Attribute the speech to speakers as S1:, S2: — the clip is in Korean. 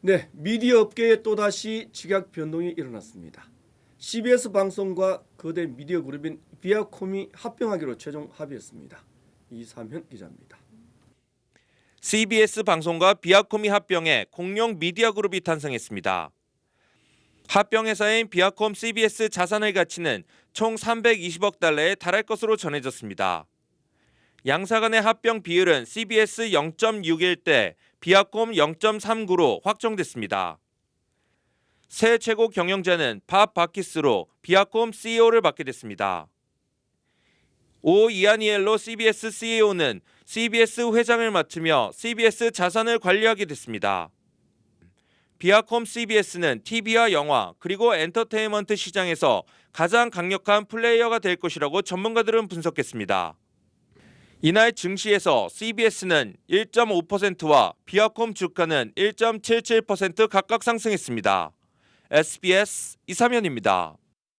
S1: 네, 미디어 업계에 또다시 직약 변동이 일어났습니다. CBS 방송과 거대 미디어 그룹인 비아콤이 합병하기로 최종 합의했습니다. 이삼현 기자입니다.
S2: CBS 방송과 비아콤이 합병해 공룡 미디어 그룹이 탄생했습니다. 합병 회사인 비아콤 CBS 자산의 가치는 총 320억 달러에 달할 것으로 전해졌습니다. 양사 간의 합병 비율은 CBS 0.61대 비아콤 0.39로 확정됐습니다. 새 최고 경영자는 밥 바키스로 비아콤 CEO를 맡게 됐습니다. 오 이아니엘로 CBS CEO는 CBS 회장을 맡으며 CBS 자산을 관리하게 됐습니다. 비아콤 CBS는 TV와 영화 그리고 엔터테인먼트 시장에서 가장 강력한 플레이어가 될 것이라고 전문가들은 분석했습니다. 이날 증시에서 CBS는 1.5%와 비아콤 주가는 1.77% 각각 상승했습니다. SBS 이사면입니다.